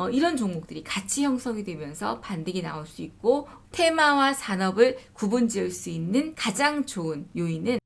어, 이런 종목들이 같이 형성이 되면서 반등이 나올 수 있고 테마와 산업을 구분 지을 수 있는 가장 좋은 요인은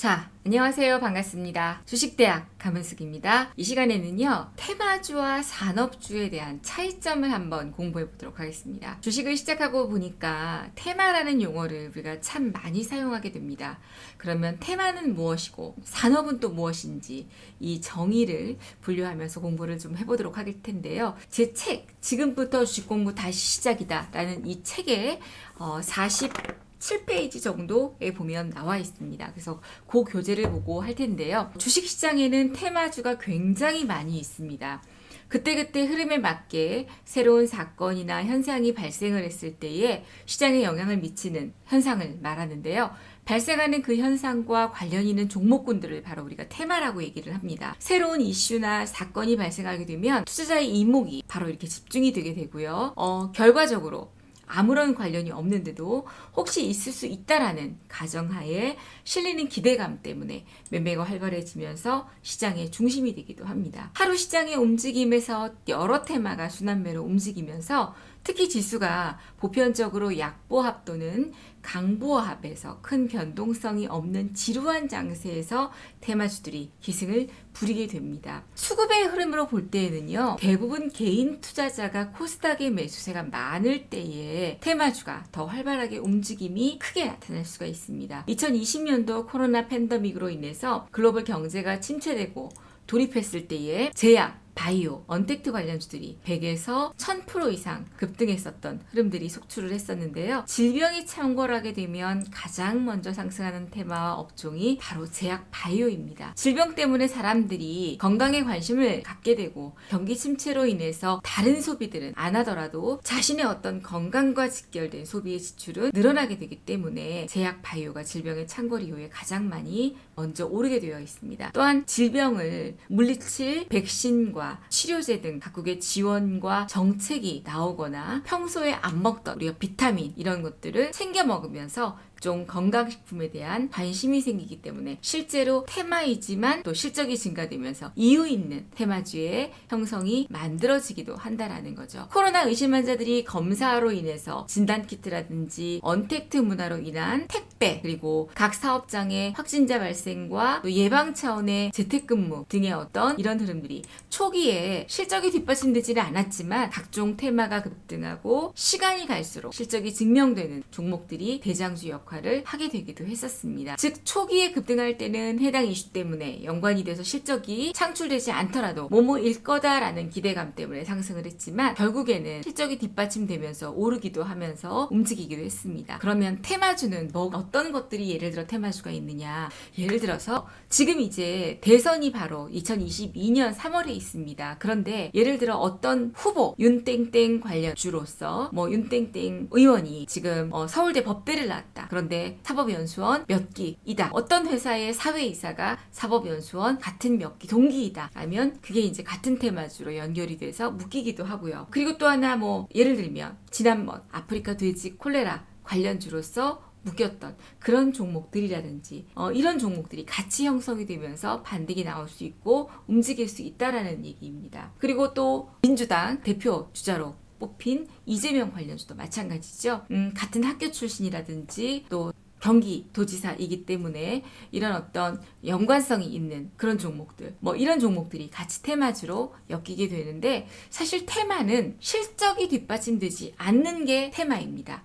자, 안녕하세요. 반갑습니다. 주식대학 가문숙입니다. 이 시간에는요, 테마주와 산업주에 대한 차이점을 한번 공부해 보도록 하겠습니다. 주식을 시작하고 보니까 테마라는 용어를 우리가 참 많이 사용하게 됩니다. 그러면 테마는 무엇이고, 산업은 또 무엇인지 이 정의를 분류하면서 공부를 좀 해보도록 할 텐데요. 제 책, 지금부터 주식 공부 다시 시작이다 라는 이 책에 어, 40 7페이지 정도에 보면 나와 있습니다. 그래서 그 교재를 보고 할 텐데요. 주식시장에는 테마주가 굉장히 많이 있습니다. 그때그때 흐름에 맞게 새로운 사건이나 현상이 발생을 했을 때에 시장에 영향을 미치는 현상을 말하는데요. 발생하는 그 현상과 관련 있는 종목군들을 바로 우리가 테마라고 얘기를 합니다. 새로운 이슈나 사건이 발생하게 되면 투자자의 이목이 바로 이렇게 집중이 되게 되고요. 어, 결과적으로 아무런 관련이 없는데도 혹시 있을 수 있다라는 가정하에 실리는 기대감 때문에 매매가 활발해지면서 시장의 중심이 되기도 합니다. 하루 시장의 움직임에서 여러 테마가 순환매로 움직이면서 특히 지수가 보편적으로 약보합 또는 강보합에서 큰 변동성이 없는 지루한 장세에서 테마주들이 기승을 부리게 됩니다. 수급의 흐름으로 볼 때에는요, 대부분 개인 투자자가 코스닥의 매수세가 많을 때에 테마주가 더 활발하게 움직임이 크게 나타날 수가 있습니다. 2020년도 코로나 팬데믹으로 인해서 글로벌 경제가 침체되고 돌입했을 때에 제약, 바이오, 언택트 관련주들이 100에서 1000% 이상 급등했었던 흐름들이 속출을 했었는데요. 질병이 창궐하게 되면 가장 먼저 상승하는 테마와 업종이 바로 제약 바이오입니다. 질병 때문에 사람들이 건강에 관심을 갖게 되고 경기 침체로 인해서 다른 소비들은 안 하더라도 자신의 어떤 건강과 직결된 소비의 지출은 늘어나게 되기 때문에 제약 바이오가 질병의 창궐 이후에 가장 많이 먼저 오르게 되어 있습니다. 또한 질병을 물리칠 백신과 치료제 등 각국의 지원과 정책이 나오거나 평소에 안 먹던 우리가 비타민 이런 것들을 챙겨 먹으면서 좀 건강식품에 대한 관심이 생기기 때문에 실제로 테마이지만 또 실적이 증가되면서 이유 있는 테마주의 형성이 만들어지기도 한다라는 거죠. 코로나 의심 환자들이 검사로 인해서 진단키트라든지 언택트 문화로 인한 택배 그리고 각 사업장의 확진자 발생과 또 예방 차원의 재택근무 등의 어떤 이런 흐름들이 초기에 실적이 뒷받침되지는 않았지만 각종 테마가 급등하고 시간이 갈수록 실적이 증명되는 종목들이 대장주 역할 역할을 하게 되기도 했었습니다. 즉 초기에 급등할 때는 해당 이슈 때문에 연관이 돼서 실적이 창출되지 않더라도 뭐뭐일 거다라는 기대감 때문에 상승을 했지만 결국에는 실적이 뒷받침되면서 오르기도 하면서 움직이기도 했습니다. 그러면 테마주는 뭐 어떤 것들이 예를 들어 테마주가 있느냐? 예를 들어서 지금 이제 대선이 바로 2022년 3월에 있습니다. 그런데 예를 들어 어떤 후보 윤땡땡 관련 주로서 뭐 윤땡땡 의원이 지금 어, 서울대 법대를 나왔다. 그런 데 사법연수원 몇 기이다. 어떤 회사의 사회이사가 사법연수원 같은 몇 기 동기이다. 라면 그게 이제 같은 테마주로 연결이 돼서 묶이기도 하고요. 그리고 또 하나 뭐 예를 들면 지난번 아프리카 돼지 콜레라 관련주로서 묶였던 그런 종목들이라든지 어, 이런 종목들이 같이 형성이 되면서 반등이 나올 수 있고 움직일 수 있다라는 얘기입니다. 그리고 또 민주당 대표 주자로 뽑힌 이재명 관련주도 마찬가지죠. 음, 같은 학교 출신이라든지 또 경기 도지사이기 때문에 이런 어떤 연관성이 있는 그런 종목들, 뭐 이런 종목들이 같이 테마주로 엮이게 되는데 사실 테마는 실적이 뒷받침되지 않는 게 테마입니다.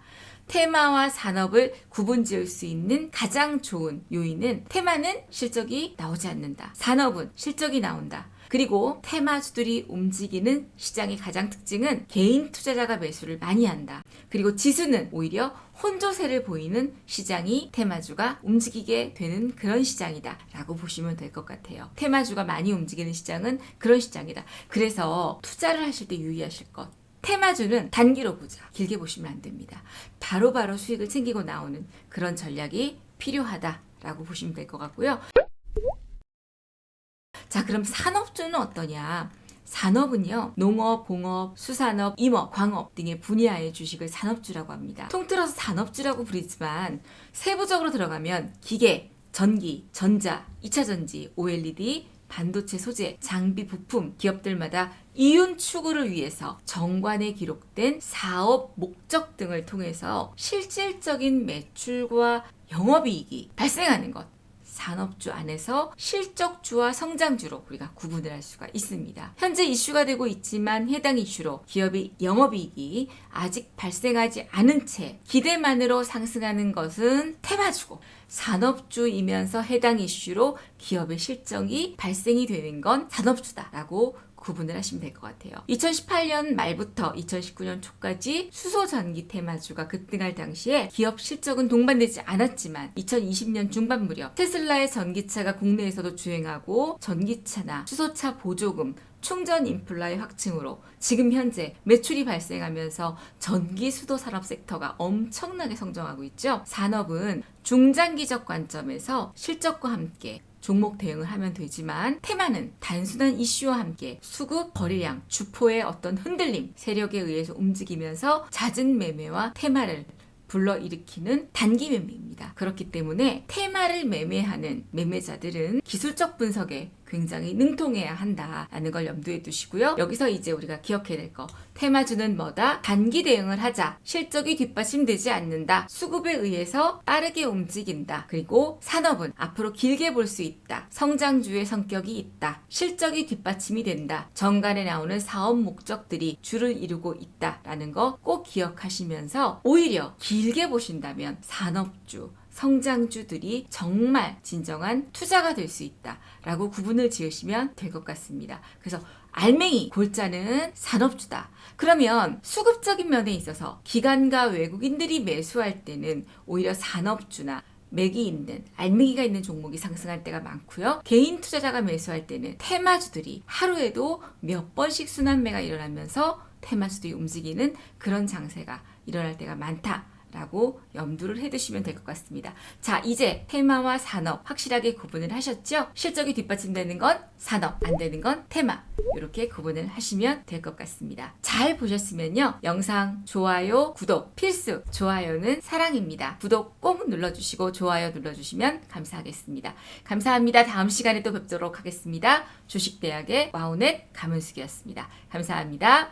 테마와 산업을 구분 지을 수 있는 가장 좋은 요인은 테마는 실적이 나오지 않는다. 산업은 실적이 나온다. 그리고 테마주들이 움직이는 시장의 가장 특징은 개인 투자자가 매수를 많이 한다. 그리고 지수는 오히려 혼조세를 보이는 시장이 테마주가 움직이게 되는 그런 시장이다. 라고 보시면 될 것 같아요. 테마주가 많이 움직이는 시장은 그런 시장이다. 그래서 투자를 하실 때 유의하실 것. 테마주는 단기로 보자. 길게 보시면 안 됩니다. 바로바로 바로 수익을 챙기고 나오는 그런 전략이 필요하다라고 보시면 될 것 같고요. 자, 그럼 산업주는 어떠냐? 산업은요, 농업, 공업, 수산업, 임업, 광업 등의 분야의 주식을 산업주라고 합니다. 통틀어서 산업주라고 부르지만 세부적으로 들어가면 기계, 전기, 전자, 2차 전지, OLED, 반도체 소재, 장비 부품, 기업들마다 이윤 추구를 위해서 정관에 기록된 사업 목적 등을 통해서 실질적인 매출과 영업이익이 발생하는 것. 산업주 안에서 실적주와 성장주로 우리가 구분을 할 수가 있습니다. 현재 이슈가 되고 있지만 해당 이슈로 기업의 영업이익이 아직 발생하지 않은 채 기대만으로 상승하는 것은 테마주고 산업주이면서 해당 이슈로 기업의 실적이 발생이 되는 건 산업주다라고 구분을 하시면 될 것 같아요. 2018년 말부터 2019년 초까지 수소 전기 테마주가 급등할 당시에 기업 실적은 동반되지 않았지만 2020년 중반 무렵 테슬라의 전기차가 국내에서도 주행하고 전기차나 수소차 보조금 충전 인플라의 확증으로 지금 현재 매출이 발생하면서 전기 수도 산업 섹터가 엄청나게 성장하고 있죠. 산업은 중장기적 관점에서 실적과 함께 종목 대응을 하면 되지만 테마는 단순한 이슈와 함께 수급 거래량 주포의 어떤 흔들림 세력에 의해서 움직이면서 잦은 매매와 테마를 불러일으키는 단기 매매입니다. 그렇기 때문에 테마를 매매하는 매매자들은 기술적 분석에 굉장히 능통해야 한다라는 걸 염두에 두시고요. 여기서 이제 우리가 기억해야 될 거. 테마주는 뭐다? 단기 대응을 하자. 실적이 뒷받침되지 않는다. 수급에 의해서 빠르게 움직인다. 그리고 산업은 앞으로 길게 볼 수 있다. 성장주의 성격이 있다. 실적이 뒷받침이 된다. 정관에 나오는 사업 목적들이 줄을 이루고 있다라는 거 꼭 기억하시면서 오히려 길게 보신다면 산업주 성장주들이 정말 진정한 투자가 될 수 있다라고 구분을 지으시면 될 것 같습니다. 그래서 알맹이 골자는 산업주다. 그러면 수급적인 면에 있어서 기관과 외국인들이 매수할 때는 오히려 산업주나 맥이 있는 알맹이가 있는 종목이 상승할 때가 많고요. 개인 투자자가 매수할 때는 테마주들이 하루에도 몇 번씩 순환매가 일어나면서 테마주들이 움직이는 그런 장세가 일어날 때가 많다. 라고 염두를 해 두시면 될 것 같습니다. 자, 이제 테마와 산업 확실하게 구분을 하셨죠? 실적이 뒷받침되는 건 산업, 안 되는 건 테마. 이렇게 구분을 하시면 될 것 같습니다. 잘 보셨으면요. 영상 좋아요, 구독 필수. 좋아요는 사랑입니다. 구독 꼭 눌러주시고 좋아요 눌러주시면 감사하겠습니다. 감사합니다. 다음 시간에 또 뵙도록 하겠습니다. 주식대학의 와우넷 감은숙이었습니다. 감사합니다.